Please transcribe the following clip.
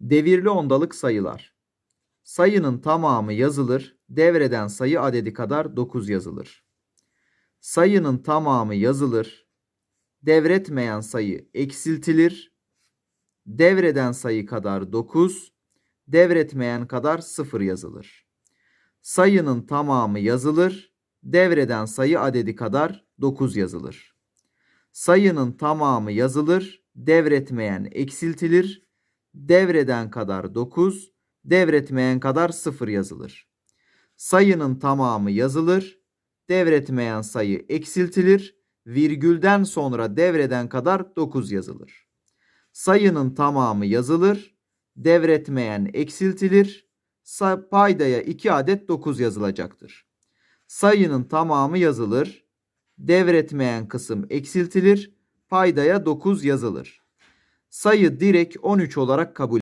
Devirli ondalık sayılar. Sayının tamamı yazılır. Devreden sayı adedi kadar 9 yazılır. Sayının tamamı yazılır. Devretmeyen sayı eksiltilir. Devreden sayı kadar 9, devretmeyen kadar 0 yazılır. Sayının tamamı yazılır. Devreden sayı adedi kadar 9 yazılır. Sayının tamamı yazılır. Devretmeyen eksiltilir. Devreden kadar 9, devretmeyen kadar 0 yazılır. Sayının tamamı yazılır. Devretmeyen sayı eksiltilir. Virgülden sonra devreden kadar 9 yazılır. Sayının tamamı yazılır. Devretmeyen eksiltilir. Paydaya 2 adet 9 yazılacaktır. Sayının tamamı yazılır. Devretmeyen kısım eksiltilir. Paydaya 9 yazılır. Sayı direkt 13 olarak kabul